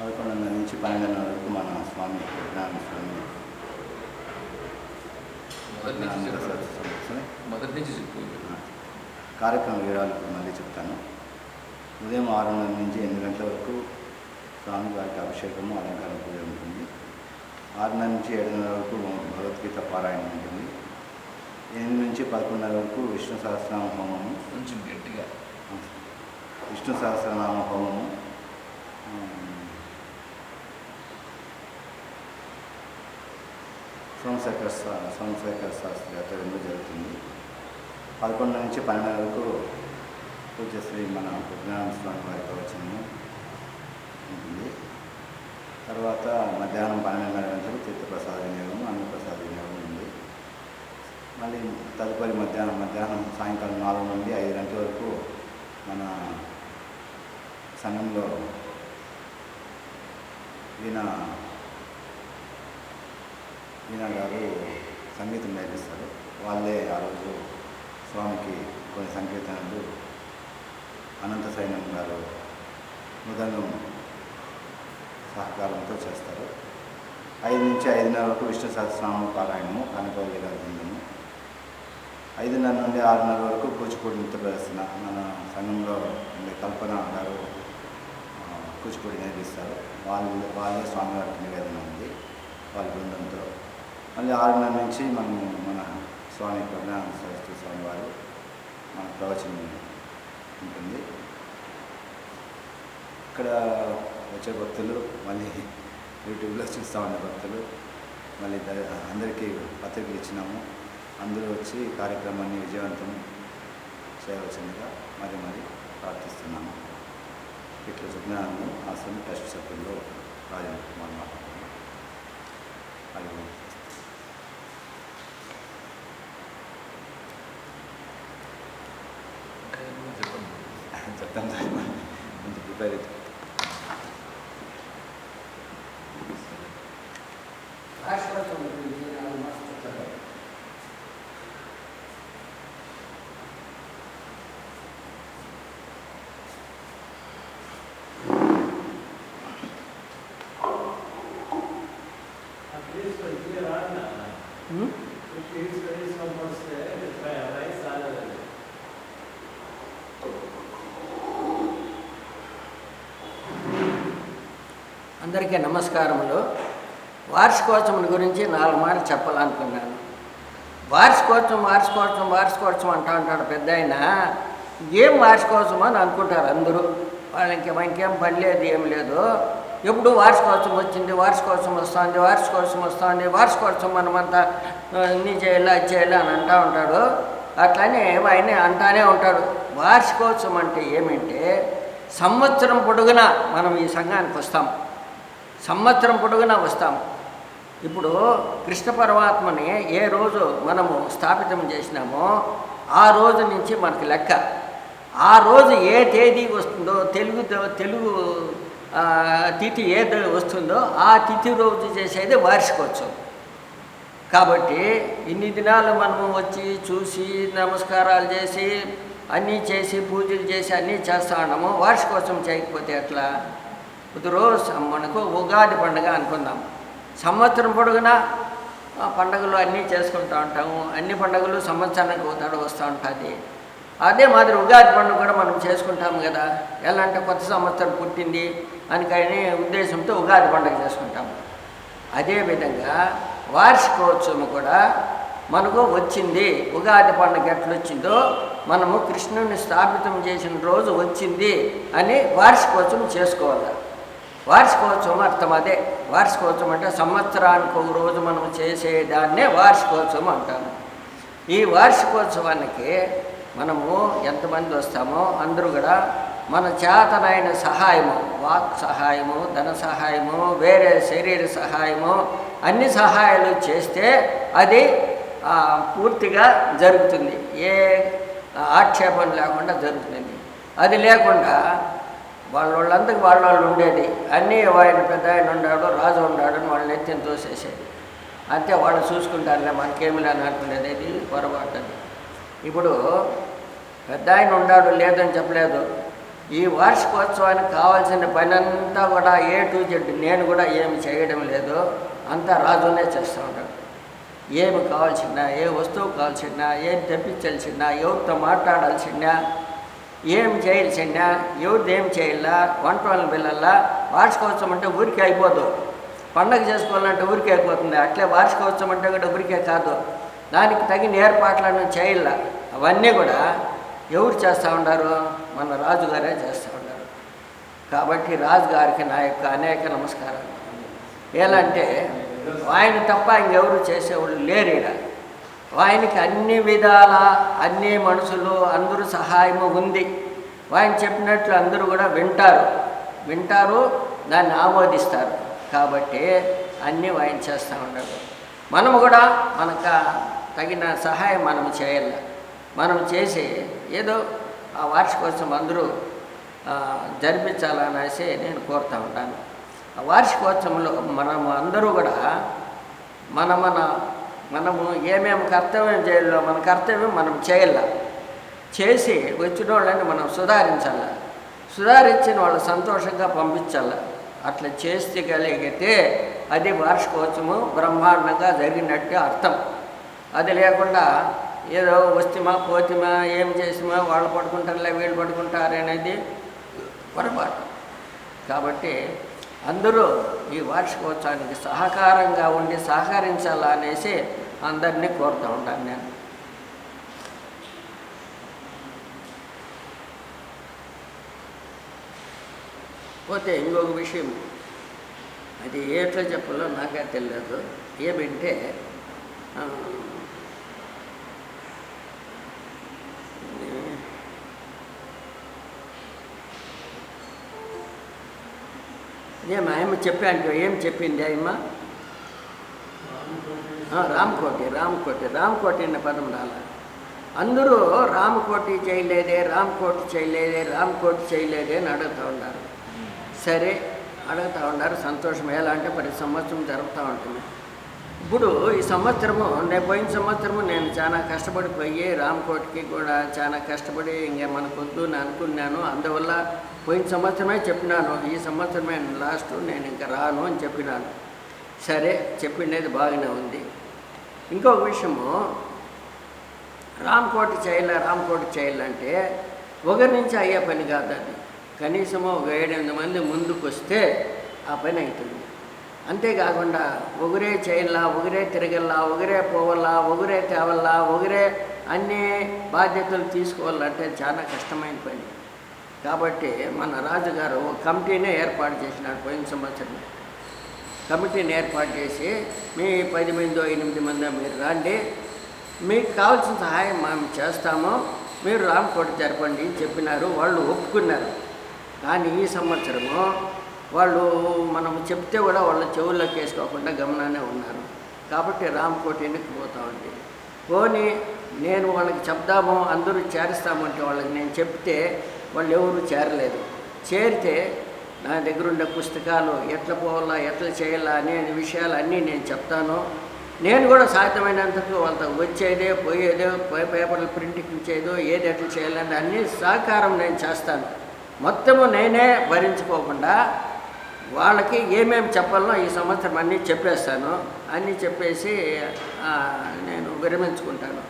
పదకొండున్నర నుంచి పన్నెండున్నర వరకు మన స్వామి విజ్ఞాన స్వామి మొదటి నుంచి కార్యక్రమ వివరాలు ఇప్పుడు మళ్ళీ చెప్తాను. ఉదయం ఆరున్నర నుంచి ఎనిమిది గంటల వరకు స్వామి వారికి అభిషేకము అలంకార పూజ ఉంటుంది. ఆరున్నర నుంచి ఏడున్నర వరకు భగవద్గీత పారాయణం ఉంటుంది. ఎనిమిది నుంచి పదకొండున్నర వరకు విష్ణు సహస్రనామ హోమము. కొంచెం గట్టిగా. విష్ణు సహస్రనామ హోమము. సోమశేఖర శా- సోమశేఖర శాస్త్రి ఆధ్వర్యంలో జరుగుతుంది. పదకొండు నుంచి పన్నెండు వరకు పూజ్యశ్రీ మన విజ్ఞాన స్వామి వారి ప్రవచనము ఉంటుంది. తర్వాత మధ్యాహ్నం పన్నెండున్నర గంటలకు తీర్థప్రసాద వినియోగం అన్నప్రసాద వినియోగం ఉంది. మళ్ళీ తదుపరి మధ్యాహ్నం మధ్యాహ్నం సాయంకాలం నాలుగు నుండి ఐదు గంటల వరకు మన సంఘంలో ఈయన మీనా గారు సంగీతం నేర్పిస్తారు. వాళ్ళే ఆ రోజు స్వామికి కొన్ని సంకీర్తనలు అనంత సైన్యం గారు మృదంగం సహకారంతో చేస్తారు. ఐదు నుంచి ఐదున్నర వరకు విష్ణు సహస్రనామ పారాయణము కనకవల్లి గారి బృందము ఐదున్నర నుండి ఆరున్నర వరకు కూచిపూడి నృత్య ప్రదర్శన మన సంఘంలో ఉండే కల్పన గారు కూచిపూడి నేర్పిస్తారు. వాళ్ళు వాళ్ళే స్వామివారికి నివేదన ఉంది. వాళ్ళ బృందంతో మళ్ళీ ఆరున్నర నుంచి మనం మన స్వామి ప్రజ్ఞాన సరస్వతి స్వామి వారు మన ప్రవచనం ఉంటుంది. ఇక్కడ వచ్చే భక్తులు మళ్ళీ యూట్యూబ్లో చూస్తూ ఉన్న భక్తులు మళ్ళీ అందరికీ పత్రికలు ఇచ్చినాము. అందరూ వచ్చి కార్యక్రమాన్ని విజయవంతం చేయవలసిందిగా మరి మరి ప్రార్థిస్తున్నాము. ఇట్లా సుజ్ఞానం ఆశ్రమం ట్రస్ట్ సభ్యుల్లో రాజేంద్ర కుమార్ మాట్లాడుతున్నాం అది ఇంకా ఏమన్నా చెప్పండి చెప్తాను సార్ కొంచెం ప్రిపేర్ అయితే భాస్కరత్వం గురించి నాలుగు మాటలు చెప్తారు అందరికీ నమస్కారములు. వార్షికోత్సవం గురించి నాలుగు మాటలు చెప్పాలనుకున్నాను. వార్షికోత్సవం వార్షికోత్సవం వార్షికోత్సవం అంటా ఉంటాడు పెద్ద ఆయన. ఏం వార్షికోత్సవం అని అనుకుంటారు అందరూ. వాళ్ళకి ఇంకేం పని లేదు ఏం లేదు. ఎప్పుడు వార్షికోత్సవం వచ్చింది వార్షికోత్సవం వస్తుంది వార్షికోత్సవం వస్తుంది వార్షికోత్సవం మనమంతా ఇన్ని చేయాలి అది చేయాలి అని అంటూ ఉంటాడు. అట్లనే ఆయన అంటానే ఉంటాడు. వార్షికోత్సవం అంటే ఏమంటే సంవత్సరం పొడుగునా మనం ఈ సంఘానికి వస్తాం. సంవత్సరం పొడుగునా వస్తాం ఇప్పుడు కృష్ణ పరమాత్మని ఏ రోజు మనము స్థాపితం చేసినామో ఆ రోజు నుంచి మనకి లెక్క. ఆ రోజు ఏ తేదీ వస్తుందో తెలుగు తెలుగు తిథి ఏ వస్తుందో ఆ తిథి రోజు చేసేది వార్షికోత్సవం. కాబట్టి ఇన్ని దినాలు మనము వచ్చి చూసి నమస్కారాలు చేసి అన్నీ చేసి పూజలు చేసి అన్నీ చేస్తా ఉన్నాము వార్షికోత్సవం చేయకపోతే ఎట్లా? రోజు మనకు ఉగాది పండుగ అనుకుందాం. సంవత్సరం పొడుగునా పండుగలు అన్నీ చేసుకుంటూ ఉంటాము. అన్ని పండుగలు సంవత్సరానికి ఒకసారి వస్తూ ఉంటుంది. అదే మాదిరి ఉగాది పండుగ కూడా మనం చేసుకుంటాము కదా. ఎలా అంటే కొత్త సంవత్సరం పుట్టింది అని ఉద్దేశంతో ఉగాది పండుగ చేసుకుంటాము. అదేవిధంగా వార్షికోత్సవం కూడా మనకు వచ్చింది. ఉగాది పండుగ ఎట్లొచ్చిందో మనము కృష్ణుని స్థాపితం చేసిన రోజు వచ్చింది అని వార్షికోత్సవం చేసుకోవాలి. వార్షికోత్సవం అర్థం అదే. వార్షికోత్సవం అంటే సంవత్సరానికి ఒక రోజు మనం చేసేదాన్నే వార్షికోత్సవం అంటాము ఈ వార్షికోత్సవానికి మనము ఎంతమంది వస్తామో అందరూ కూడా మన చేతనైన సహాయము వాక్ సహాయము ధన సహాయము వేరే శరీర సహాయము అన్ని సహాయాలు చేస్తే అది పూర్తిగా జరుగుతుంది. ఏ ఆక్షేపణ లేకుండా జరుగుతుంది. అది లేకుండా వాళ్ళ వాళ్ళందరికి వాళ్ళ వాళ్ళు ఉండేది. అన్నీ ఆయన పెద్ద ఆయన ఉన్నాడు రాజు ఉన్నాడు అని వాళ్ళని ఎత్తిని తోసేసేది. అంతే వాళ్ళు చూసుకుంటారులే మనకేమి లేని అనుకునేది ఇది పొరపాటు ఇప్పుడు పెద్ద ఆయన ఉన్నాడు లేదని చెప్పలేదు. ఈ వార్షికోత్సవానికి కావాల్సిన పని అంతా కూడా ఏ టు జెడ్ నేను కూడా ఏమి చేయడం లేదు. అంతా రాజునే చేస్తూ ఉంటాడు ఏమి కావాల్సిన ఏ వస్తువు కావాల్సిన ఏం తెప్పించాల్సిన ఎవరితో మాట్లాడాల్సిన ఏం చేయాల్సిన ఎవరిది ఏం చేయాలా? వంట వాళ్ళని పిల్లల్లా? వార్షికోత్సవం అంటే ఊరికే అయిపోదు. పండగ చేసుకోవాలంటే ఊరికే అయిపోతుంది. అట్లే వార్షికోత్సవం అంటే కూడా ఊరికే కాదు. దానికి తగిన ఏర్పాట్లను చేయాల. అవన్నీ కూడా ఎవరు చేస్తూ ఉండారు? మన రాజుగారే చేస్తూ ఉన్నారు కాబట్టి రాజుగారికి నా యొక్క అనేక నమస్కారాలు. ఎలాంటే ఆయన తప్ప ఇంకెవరు చేసేవాళ్ళు లేరు ఈడ. ఆయనకి అన్ని విధాల అన్ని మనుషులు అందరూ సహాయము ఉంది. ఆయన చెప్పినట్లు అందరూ కూడా వింటారు. వింటారు దాన్ని ఆమోదిస్తారు. కాబట్టి అన్నీ ఆయన చేస్తూ ఉండరు మనము కూడా మనకు తగిన సహాయం మనం చేయాలి. మనం చేసి ఏదో ఆ వార్షికోత్సవం అందరూ జరిపించాలనేసి నేను కోరుతూ ఉంటాను. ఆ వార్షికోత్సవంలో మనము అందరూ కూడా మన మన మనము ఏమేమి కర్తవ్యం చేయాలో మన కర్తవ్యం మనం చేయాల. చేసి వచ్చిన వాళ్ళని మనం సుధారించాల. సుధారించిన వాళ్ళు సంతోషంగా పంపించాల. అట్లా చేస్తే కలిగితే అది వార్షికోత్సవం బ్రహ్మాండంగా జరిగినట్టు అర్థం. అది లేకుండా ఏదో వస్తుమా పోతిమా ఏం చేసిమా వాళ్ళు పడుకుంటారులే వీళ్ళు పడుకుంటారు అనేది పొరపాటు. కాబట్టి అందరూ ఈ వార్షికోత్సవానికి సహకారంగా ఉండి సహకరించాలా అనేసి అందరినీ కోరుతూ ఉంటాను నేను. పోతే ఇంకొక విషయం. అది ఎట్లా చెప్పాలో నాకే తెలియదు. ఏమంటే ఆ, ఏం ఆయమ్మ చెప్పాను ఏం చెప్పింది అయ్యమ్మ రామకోటి రామకోటి రామకోటి అనే పదం రాల. అందరూ రామకోటి చేయలేదే రామకోటి చేయలేదే రామకోటి చేయలేదే అని అడుగుతూ ఉన్నారు. సరే అడుగుతూ ఉన్నారు సంతోషం ఎలా అంటే ప్రతి సంవత్సరం జరుగుతూ ఉంటుంది. ఇప్పుడు ఈ సంవత్సరము నేను పోయిన సంవత్సరము నేను చాలా కష్టపడిపోయి రామకోటికి కూడా చాలా కష్టపడి ఇంకే మనకొద్దు అని అనుకున్నాను. అందువల్ల పోయిన సంవత్సరమే చెప్పినాను. ఈ సంవత్సరమే లాస్ట్ నేను ఇంకా రాను అని చెప్పినాను. సరే చెప్పిండేది బాగానే ఉంది. ఇంకొక విషయము రామకోటి చేయాల రామకోటి చేయాలంటే ఒకరి నుంచి అయ్యే పని కాదు అది. కనీసము ఒక ఏడెనిమిది మంది ముందుకు వస్తే ఆ పని అవుతుంది అంతేకాకుండా ఒకరే చేయాలా ఒకరే తిరగల్లా ఒకరే పోవాలా ఒకరే తేవల్లా ఒకరే అన్ని బాధ్యతలు తీసుకోవాలంటే చాలా కష్టమైన పని. కాబట్టి మన రాజుగారు ఒక కమిటీనే ఏర్పాటు చేసినాడు పోయిన సంవత్సరం కమిటీని ఏర్పాటు చేసి మీ పది మందో ఎనిమిది మందో మీరు రండి. మీకు కావాల్సిన సహాయం మేము చేస్తాము. మీరు రామకోట జరపండి అని చెప్పినారు. వాళ్ళు ఒప్పుకున్నారు. కానీ ఈ సంవత్సరము వాళ్ళు మనం చెప్తే కూడా వాళ్ళ చెవుల్లోకి వేసుకోకుండా గమనానే ఉన్నారు. కాబట్టి రామకోట వెనక్కి పోతా ఉంది. పోని నేను వాళ్ళకి చెప్దాము అందరూ చేరుస్తామంటే వాళ్ళకి నేను చెప్తే వాళ్ళు ఎవరు చేరలేదు. చేరితే నా దగ్గర ఉండే పుస్తకాలు ఎట్లా పోవాలా ఎట్లా చేయాలా అనే విషయాలు అన్నీ నేను చెప్తాను. నేను కూడా సాధ్యమైనంతకు వాళ్ళతో వచ్చేదే పోయేదో పేపర్లు ప్రింటింగ్ ఇచ్చేదో ఏది ఎట్లా చేయాలని అన్ని సహకారం నేను చేస్తాను. మొత్తము నేనే భరించుకోకుండా వాళ్ళకి ఏమేమి చెప్పాలనో ఈ సంవత్సరం అన్నీ చెప్పేస్తాను. అన్నీ చెప్పేసి నేను విరమించుకుంటాను.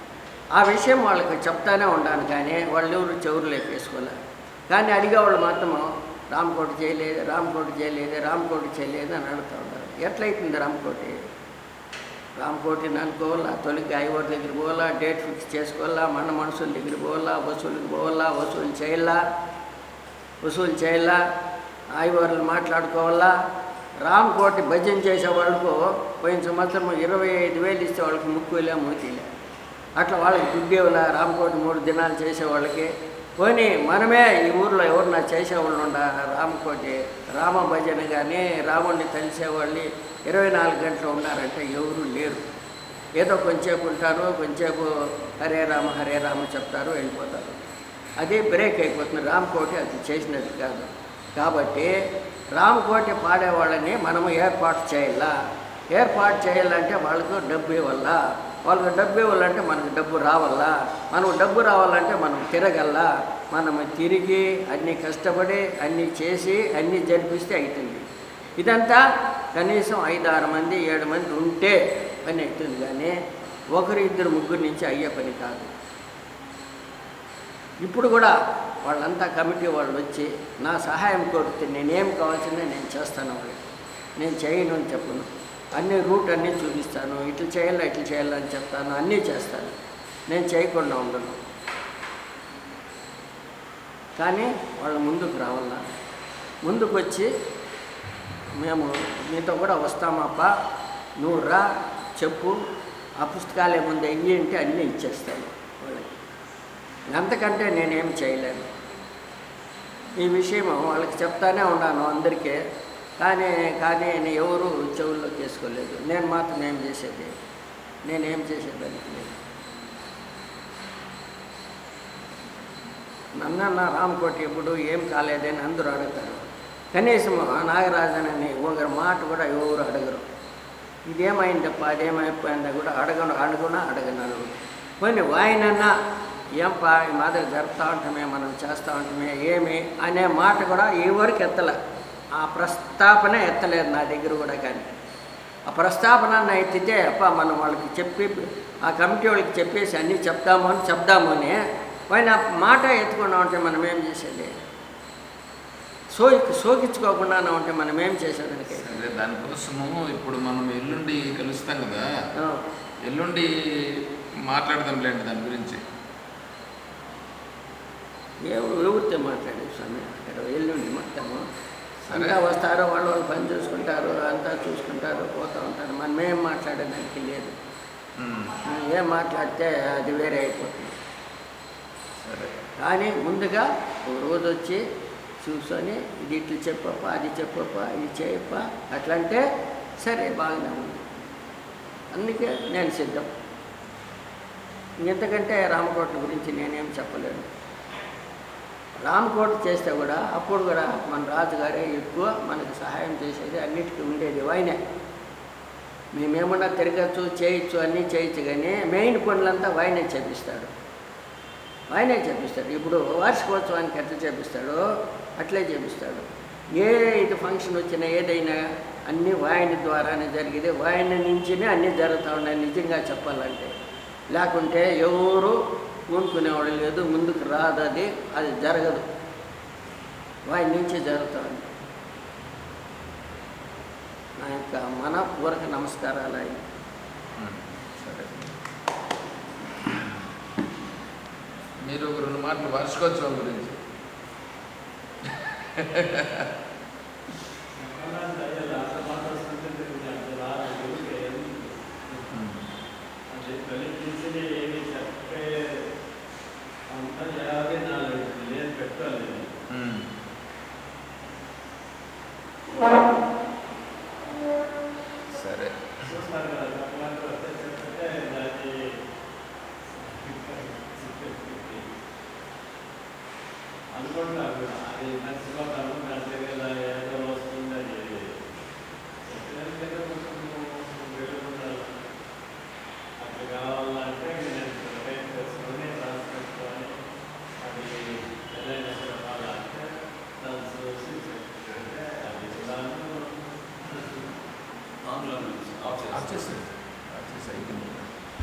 ఆ విషయం వాళ్ళకి చెప్తానే ఉన్నాను కానీ వాళ్ళు ఎవరు చెవులు లేపేసుకోలే. కానీ అడిగేవాళ్ళు మాత్రము రామకోటి చేయలేదు రామకోటి చేయలేదు రామకోటి చేయలేదు అని అడుగుతూ ఉంటారు ఎట్లయితుంది రామకోటి? రామకోటిని అనుకోవాలా తొలికి ఐవర్ దగ్గర పోవాలా డేట్ ఫిక్స్ చేసుకోవాలా మన మనుషుల దగ్గర పోవాలా వసూలుకి పోవాలా వసూలు చేయాలా వసూలు చేయాలా ఐవర్లు మాట్లాడుకోవాలా రామకోటి భజన చేసే వాళ్ళకు పోయిన సంవత్సరం ఇరవై ఐదు వేలు ఇస్తే వాళ్ళకి ముక్కులే మూతిలే. అట్లా వాళ్ళకి దుడ్డేవులా? రామకోటి మూడు దినాలు చేసే వాళ్ళకి పోనీ మనమే ఈ ఊర్లో ఎవరన్నా చేసేవాళ్ళు ఉండా రామకోటి రామ భజన కానీ రాముడిని తెలిసేవాళ్ళు ఇరవై నాలుగు గంటలు ఉన్నారంటే ఎవరు లేరు. ఏదో కొంచెంసేపు ఉంటారు కొంచెంసేపు హరే రామ హరే రామ చెప్తారు వెళ్ళిపోతారు. అదే బ్రేక్ అయిపోతుంది. రామకోటి అది చేసినది కాదు. కాబట్టి రామకోటి పాడేవాళ్ళని మనము ఏర్పాటు చేయాలా? ఏర్పాటు చేయాలంటే వాళ్ళకు డబ్బు ఇవ్వాలా? వాళ్ళకు డబ్బు ఇవ్వాలంటే మనకు డబ్బు రావాలా మనకు డబ్బు రావాలంటే మనం తిరగల్లా? మనము తిరిగి అన్ని కష్టపడి అన్నీ చేసి అన్నీ జరిపిస్తే అవుతుంది ఇదంతా కనీసం ఐదు ఆరు మంది ఏడు మంది ఉంటే పని అవుతుంది కానీ ఒకరు ఇద్దరు ముగ్గురు నుంచి అయ్యే పని కాదు. ఇప్పుడు కూడా వాళ్ళంతా కమిటీ వాళ్ళు వచ్చి నా సహాయం కోరితే నేనేం కావాల్సిందో నేను చేస్తాను వాళ్ళు నేను చేయను అని చెప్పను. అన్ని రూట్ అన్నీ చూపిస్తాను ఇట్లా చేయాలా ఇట్లా చేయాలా అని చెప్తాను అన్నీ చేస్తాను. నేను చేయకుండా ఉండను. కానీ వాళ్ళు ముందుకు రావాల? ముందుకు వచ్చి మేము మీతో కూడా వస్తామప్ప నువ్వు రా చెప్పు. ఆ పుస్తకాలు ఏముంది అయ్యి అంటే అన్నీ ఇచ్చేస్తాను వాళ్ళకి. అంతకంటే నేనేం చేయలేను. ఈ విషయం వాళ్ళకి చెప్తానే ఉన్నాను అందరికీ. కానీ కానీ నేను ఎవరు చెవుల్లో చేసుకోలేదు. నేను మాత్రం ఏం చేసేది? నేనేం చేసేదానికి లేదు. నన్న నా రామకోటి ఎప్పుడు ఏం కాలేదని అందరూ అడుగుతారు. కనీసం ఆ నాగరాజనని ఒకరి మాట కూడా ఎవరు అడగరు. ఇదేమైందప్ప అదేమైపోయిందా కూడా అడగను అడుగునా అడగను కొన్ని వాయినన్నా ఏంపా ఈ మాదిరి జరుపుతూ ఉంటామే మనం చేస్తూ ఉంటామే ఏమి? అనే మాట కూడా ఎవరికి ఎత్తలే. ఆ ప్రస్తాపన ఎత్తలేదు నా దగ్గర కూడా కానీ. ఆ ప్రస్తాపన ఎత్తితే అప్ప మనం వాళ్ళకి చెప్పి ఆ కమిటీ వాళ్ళకి చెప్పేసి అన్నీ చెప్తాము అని చెప్దాము అని పైన మాట ఎత్తుకుండా ఉంటే మనం ఏం చేసేది? సో సోకించుకోకుండా ఉంటే మనం ఏం చేసేదానికి దానికోసము ఇప్పుడు మనం ఎల్లుండి కలుస్తాం కదా. ఎల్లుండి మాట్లాడదాంలేండి దాని గురించి. ఎవ- ఎవరితో మాట్లాడే స్వామి? ఎల్లుండి మొత్తము. అంతా వస్తారు వాళ్ళు వాళ్ళు పని చూసుకుంటారు అంతా చూసుకుంటారు పోతూ ఉంటారు. మనం ఏం మాట్లాడడానికి లేదు. ఏం మాట్లాడితే అది వేరే అయిపోతుంది. సరే. కానీ ముందుగా ఒక రోజు వచ్చి చూసుకొని ఇది ఇట్లా చెప్పప్ప అది చెప్పప్ప ఇది చేయప్ప అట్లా అంటే సరే బాగానే ఉంది. అందుకే నేను సిద్ధం. ఇంతకంటే రామకోట గురించి నేనేం చెప్పలేను. రామకోట చేస్తే కూడా అప్పుడు కూడా మన రాజుగారే ఎక్కువ మనకు సహాయం చేసేది అన్నిటికీ ఉండేది వాయినే మేమేమన్నా తిరగచ్చు చేయొచ్చు అన్నీ చేయొచ్చు కానీ మెయిన్ పనులంతా వాయినే చేపిస్తాడు. వాయినే చేపిస్తాడు. ఇప్పుడు వార్షికోత్సవానికి ఎట్లా చేపిస్తాడో అట్లే చేపిస్తాడు. ఏ ఇది ఫంక్షన్ వచ్చినా ఏదైనా అన్నీ వాయిని ద్వారానే జరిగేది. వాయిని నుంచినే అన్నీ జరుగుతూ ఉన్నాయి నిజంగా చెప్పాలంటే. లేకుంటే ఎవరు పూనుకునేవాడు లేదు ముందుకు రాదు అది అది జరగదు. వాయి నుంచి జరుగుతుంది నా యొక్క మనపూర్వక నమస్కారాలు ఆయన మీరు ఒక రెండు మాటలు వార్షికోత్సవం గురించి. 我们那边啊，那还吃个干锅饭，这个来。